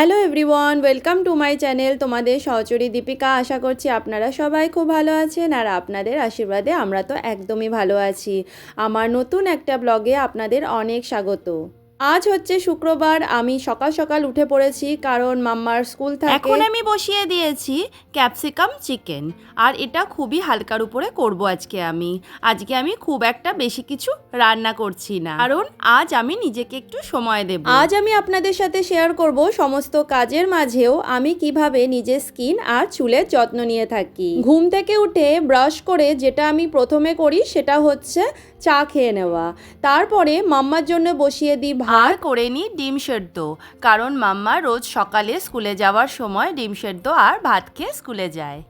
Hello everyone, welcome to my channel তোমাদের সহচরী দীপিকা। আশা করছি আপনারা সবাই খুব ভালো আছেন আর আপনাদের আশীর্বাদে আমরা তো একদমই ভালো আছি। আমার নতুন একটা ব্লগে আপনাদের অনেক স্বাগত। আজ হচ্ছে শুক্রবার আমি সকাল সকাল উঠে পড়েছি কারণ মাম্মার স্কুল থাকে। এখন আমি বসিয়ে দিয়েছি ক্যাপসিকাম চিকেন। আর এটা খুবই হালকার উপরে করব আজকে আমি। আজকে আমি খুব একটা বেশি কিছু রান্না করছি না। কারণ আজ আমি নিজেকে একটু সময় দেব। আজ আমি আপনাদের সাথে শেয়ার করব সমস্ত কাজের মাঝেও আমি কীভাবে নিজের স্কিন আর চুলের যত্ন নিয়ে থাকি। ঘুম থেকে উঠে ব্রাশ করে যেটা আমি প্রথমে করি সেটা হচ্ছে চা খেয়ে নেওয়া। তারপরে মাম্মার জন্য বসিয়ে দিই ভার করে নিই ডিম সেদ্ধ। কারণ মাম্মা রোজ সকালে স্কুলে যাওয়ার সময় ডিম সেদ্ধ আর ভাত খেয়ে স্কুলে যায়।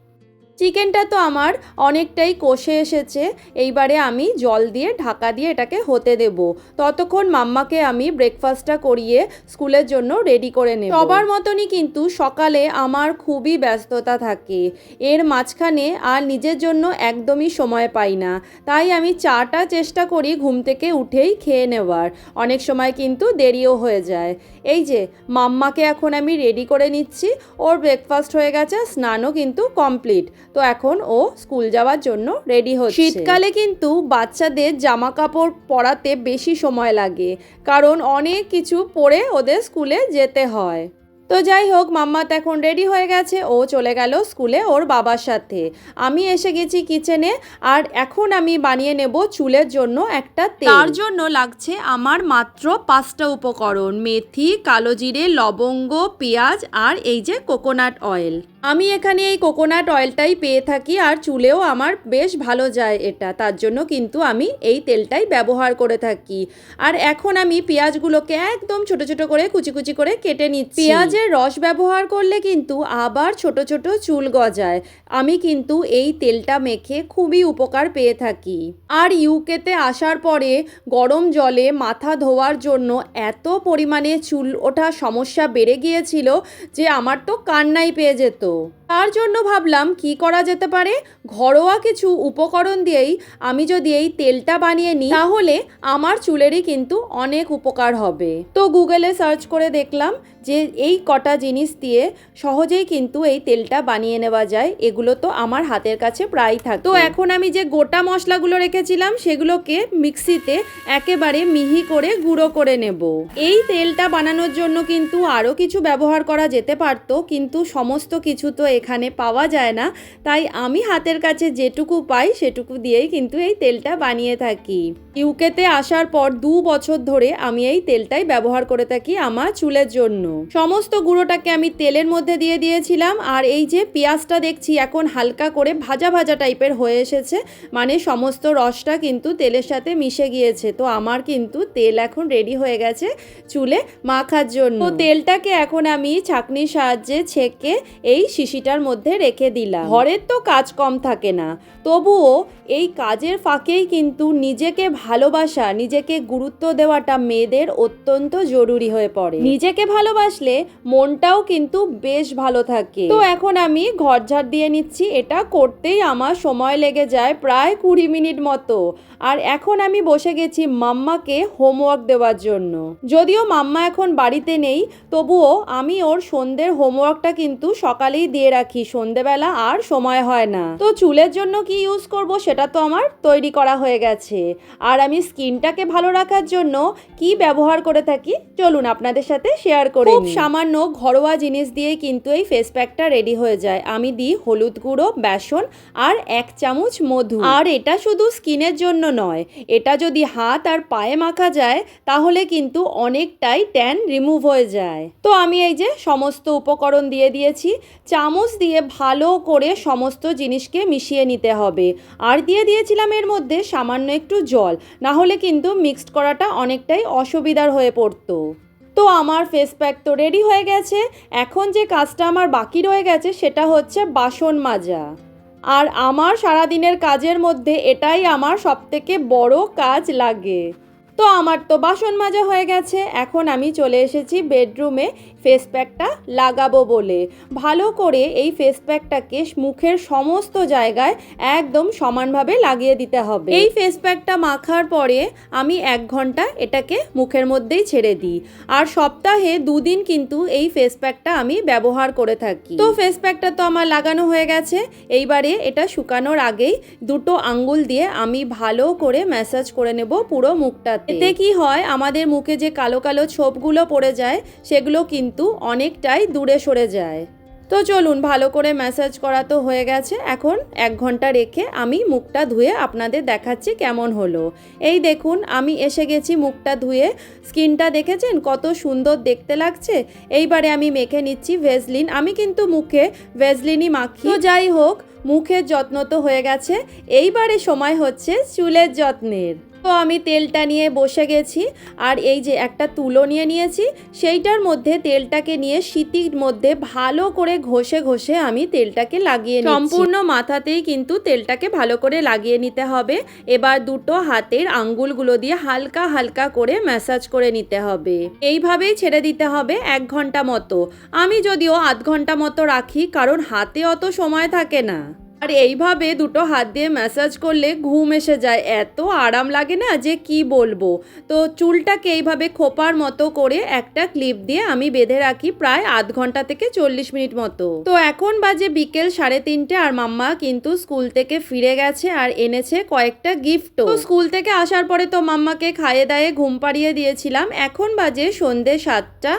চিকেনটা তো আমার অনেকটাই কষে এসেছে। এইবারে আমি জল দিয়ে, ঢাকা দিয়ে এটাকে হতে দেব। ততক্ষণ মাম্মাকে আমি ব্রেকফাস্টটা করিয়ে স্কুলের জন্য রেডি করে নেব। সবার মতনই কিন্তু সকালে আমার খুবই ব্যস্ততা থাকে। এর মাঝখানে আর নিজের জন্য একদমই সময় পাই না। তাই আমি চাটা চেষ্টা করি ঘুম থেকে উঠেই খেয়ে নেওয়ার। অনেক সময় কিন্তু দেরিও হয়ে যায়। এই যে, মাম্মাকে এখন আমি রেডি করে নিচ্ছি। ওর ব্রেকফাস্ট হয়ে গেছে, স্নানও কিন্তু কমপ্লিট তো এখন ও স্কুল যাওয়ার জন্য রেডি হচ্ছে। শীতকালে কিন্তু বাচ্চাদের জামা কাপড় পরাতে বেশি সময় লাগে, কারণ অনেক কিছু পরে ওদের স্কুলে যেতে হয়। তো যাই হোক মাম্মা তো এখন রেডি হয়ে গেছে। ও চলে গেল স্কুলে ওর বাবার সাথে। আমি এসে গেছি কিচেনে আর এখন আমি বানিয়ে নেব চুলের জন্য একটা তেল। তার জন্য লাগছে আমার মাত্র পাঁচটা উপকরণ মেথি কালো জিরে লবঙ্গ পেঁয়াজ আর এই যে কোকোনাট অয়েল আমি এখানে এই কোকোনাট অয়েলটাই পেয়ে থাকি আর চুলেও আমার বেশ ভালো যায় এটা। তার জন্য কিন্তু আমি এই তেলটাই ব্যবহার করে থাকি। আর এখন আমি পেঁয়াজগুলোকে একদম ছোট ছোট করে কুচি কুচি করে কেটে নিচ্ছি। পেঁয়াজের রস ব্যবহার করলে কিন্তু আবার ছোট ছোট চুল গজায়। আমি কিন্তু এই তেলটা মেখে খুবই উপকার পেয়ে থাকি। আর ইউকেতে আসার পরে গরম জলে মাথা ধোয়ার জন্য এত পরিমাণে চুল ওঠা সমস্যা বেড়ে গিয়েছিল যে আমার তো কান্নাই পেয়ে যেত। তার জন্য ভাবলাম, কি করা যেতে পারে? ঘরোয়া কিছু উপকরণ দিয়েই আমি যদি এই তেলটা বানিয়ে নিই, তাহলে আমার চুলেরই কিন্তু অনেক উপকার হবে। তো গুগলে সার্চ করে দেখলাম যে এই কটা জিনিস দিয়ে সহজেই কিন্তু এই তেলটা বানিয়ে নেওয়া যায়, এগুলো তো আমার হাতের কাছে প্রায় থাকে। তো এখন আমি যে গোটা মশলাগুলো রেখেছিলাম, সেগুলোকে মিক্সিতে একেবারে মিহি করে গুঁড়ো করে নেব। এই তেলটা বানানোর জন্য কিন্তু আরও কিছু ব্যবহার করা যেতে পারতো, কিন্তু সমস্ত কিছু তো এখানে পাওয়া যায় না। তাই আমি হাতের কাছে যেটুকু পাই, সেটুকু দিয়েই কিন্তু এই তেলটা বানিয়ে থাকি। ইউকেতে আসার পর দু বছর ধরে আমি এই তেলটাই ব্যবহার করে থাকি আমার চুলের জন্য। সমস্ত গুঁড়োটাকে আমি তেলের মধ্যে দিয়ে দিয়েছিলাম, আর এই যে পেঁয়াজটা দেখছি এখন হালকা করে ভাজা ভাজা টাইপের হয়ে এসেছে মানে সমস্ত রসটা কিন্তু তেলের সাথে মিশে গিয়েছে, তো আমার কিন্তু তেল এখন রেডি হয়ে গেছে চুলে মাখার জন্য। তো তেলটাকে এখন আমি ছাঁকনির সাহায্যে ছেঁকে এই শিশিটার মধ্যে রেখে দিলাম। ঘরের তো কাজ কম থাকে না, তবুও এই কাজের ফাঁকেই কিন্তু নিজেকে ভালোবাসা, নিজেকে গুরুত্ব দেওয়াটা মেয়েদের অত্যন্ত জরুরি হয়ে পড়ে। নিজেকে ভালোবাসলে মনটাও কিন্তু বেশ ভালো থাকে। তো এখন আমি ঘর ঝাড় দিয়ে নিচ্ছি, এটা করতেই আমার সময় লেগে যায় প্রায় কুড়ি মিনিট মতো। আর এখন আমি বসে গেছি মাম্মাকে হোমওয়ার্ক দেওয়ার জন্য। যদিও মাম্মা এখন বাড়িতে নেই, তবুও আমি ওর সন্ধ্যের হোমওয়ার্কটা কিন্তু সকালেই দিয়ে রাখি সন্ধেবেলা আর সময় হয় না। তো চুলের জন্য কি ইউজ করব সেটা তো আমার তৈরি করা হয়ে গেছে। আর আমি স্কিনটাকে ভালো রাখার জন্য কি ব্যবহার করে থাকি, চলুন আপনাদের সাথে শেয়ার করি। খুব সামান্য ঘরোয়া জিনিস দিয়ে কিন্তু এই ফেস প্যাকটা রেডি হয়ে যায়। আমি দিই হলুদ গুঁড়ো বেসন আর এক চামচ মধু। আর এটা শুধু স্কিনের জন্য নয় এটা যদি হাত আর পায়ে মাখা যায় তাহলে কিন্তু অনেকটাই ট্যান রিমুভ হয়ে যায়। তো আমি এই যে সমস্ত উপকরণ দিয়ে দিয়েছি চামচ দিয়ে ভালো করে সমস্ত জিনিসকে মিশিয়ে নিতে হবে। আর দিয়ে দিয়েছিলাম এর মধ্যে সামান্য একটু জল না হলে কিন্তু মিক্সড করাটা অনেকটাই অসুবিধার হয়ে পড়তো। তো আমার ফেস প্যাক তো রেডি হয়ে গেছে। এখন যে কাজটা আমার বাকি রয়ে গেছে, সেটা হচ্ছে বাসন মাজা। আর আমার সারাদিনের কাজের মধ্যে এটাই আমার সবথেকে বড় কাজ লাগে। তো আমার তো বাসন মাজা হয়ে গেছে। এখন আমি চলে এসেছি বেডরুমে ফেস প্যাকটা লাগাবো বলে। ভালো করে এই ফেস প্যাকটাকে মুখের সমস্ত জায়গায় একদম সমানভাবে লাগিয়ে দিতে হবে। এই ফেস প্যাকটা মাখার পরে আমি এক ঘণ্টা এটাকে মুখের মধ্যেই ছেড়ে দিই। আর সপ্তাহে দুদিন কিন্তু এই ফেস প্যাকটা আমি ব্যবহার করে থাকি। তো ফেস প্যাকটা তো আমার লাগানো হয়ে গেছে। এইবারে এটা শুকানোর আগেই দুটো আঙ্গুল দিয়ে আমি ভালো করে ম্যাসাজ করে নেব পুরো মুখটাতে। এতে কি হয় আমাদের মুখে যে কালো কালো ছোপগুলো পড়ে যায় সেগুলো কিন্তু অনেকটাই দূরে সরে যায়। তো চলুন ভালো করে ম্যাসাজ করা তো হয়ে গেছে। এখন এক ঘণ্টা রেখে আমি মুখটা ধুয়ে আপনাদের দেখাচ্ছি কেমন হলো। এই দেখুন আমি এসে গেছি মুখটা ধুয়ে। স্কিনটা দেখেছেন? কত সুন্দর দেখতে লাগছে। এইবারে আমি মেখে নিচ্ছি ভেজলিন আমি কিন্তু মুখে ভেজলিনই মাখি। তো যাই হোক মুখের যত্ন তো হয়ে গেছে। এইবারে সময় হচ্ছে চুলের যত্নের। তো আমি তেলটা নিয়ে বসে গেছি আর এই যে একটা তুলো নিয়ে নিয়েছি, সেইটার মধ্যে তেলটাকে নিয়ে শীতির মধ্যে ভালো করে ঘষে ঘষে আমি তেলটাকে লাগিয়ে। সম্পূর্ণ মাথাতেই কিন্তু তেলটাকে ভালো করে লাগিয়ে নিতে হবে। এবার দুটো হাতের আঙ্গুলগুলো দিয়ে হালকা হালকা করে ম্যাসাজ করে নিতে হবে। এইভাবেই ছেড়ে দিতে হবে এক ঘণ্টা মতো। আমি যদিও আধ ঘণ্টা মতো রাখি, কারণ হাতে অত সময় থাকে না। আর এইভাবে দুটো হাত দিয়ে ম্যাসাজ করলে ঘুম এসে যায়। এত আরাম লাগে না যে কি বলব? তো চুলটাকে এইভাবে খোপার মতো করে একটা ক্লিপ দিয়ে আমি বেঁধে রাখি প্রায় আধ ঘণ্টা থেকে চল্লিশ মিনিট মতো। তো এখন বাজে বিকেল সাড়ে তিনটে আর মাম্মা কিন্তু স্কুল থেকে ফিরে গেছে আর এনেছে কয়েকটা গিফটও তো স্কুল থেকে আসার পরে তো মাম্মাকে খাইয়ে দায়ে ঘুম পাড়িয়ে দিয়েছিলাম। এখন বাজে সন্ধে সাতটা।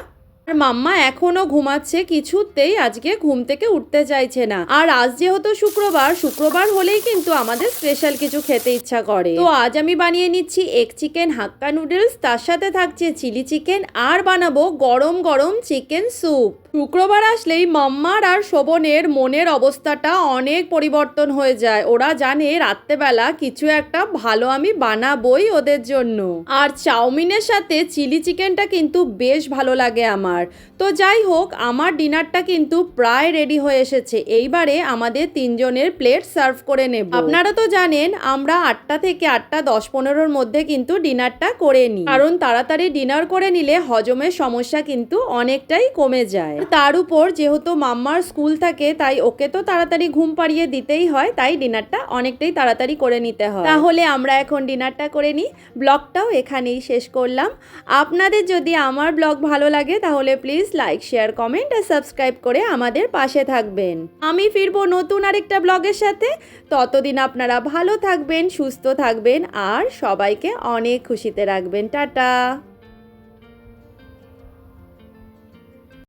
আর মাম্মা এখনও ঘুমাচ্ছে, কিছুতেই আজকে ঘুম থেকে উঠতে চাইছে না। আর আজ যেহেতু শুক্রবার শুক্রবার হলেই কিন্তু আমাদের স্পেশাল কিছু খেতে ইচ্ছা করে। তো আজ আমি বানিয়ে নিচ্ছি এগ চিকেন হাক্কা নুডলস তার সাথে থাকছে চিলি চিকেন আর বানাবো গরম গরম চিকেন স্যুপ শুক্রবার আসলেই মাম্মার আর শোভনের মনের অবস্থাটা অনেক পরিবর্তন হয়ে যায়। ওরা জানে রাত্রেবেলা কিছু একটা ভালো আমি বানাবই ওদের জন্য। আর চাউমিনের সাথে চিলি চিকেনটা কিন্তু বেশ ভালো লাগে আমার। তো যাই হোক, আমার ডিনারটা কিন্তু প্রায় রেডি হয়ে এসেছে। এইবারে আমাদের তিনজনের প্লেট সার্ভ করে নেব। আপনারা তো জানেন, আমরা আটটা থেকে আটটা, দশ পনেরোর মধ্যে কিন্তু ডিনারটা করে নিই। কারণ তাড়াতাড়ি ডিনার করে নিলে হজমের সমস্যা কিন্তু অনেকটাই কমে যায়। তার উপর যেহেতু মাম্মার স্কুল থাকে, তাই ওকে তো তাড়াতাড়ি ঘুম পাড়িয়ে দিতেই হয়, তাই ডিনারটা অনেকটাই তাড়াতাড়ি করে নিতে হয়। তাহলে আমরা এখন ডিনারটা করে নিই। ব্লগটাও এখানেই শেষ করলাম। আপনাদের যদি আমার ব্লগ ভালো লাগে, তাহলে প্লিজ লাইক শেয়ার কমেন্ট আর সাবস্ক্রাইব করে আমাদের পাশে থাকবেন। আমি ফিরবো নতুন আরেকটা ব্লগের সাথে। ততদিন আপনারা ভালো থাকবেন, সুস্থ থাকবেন আর সবাইকে অনেক খুশিতে রাখবেন। টাটা!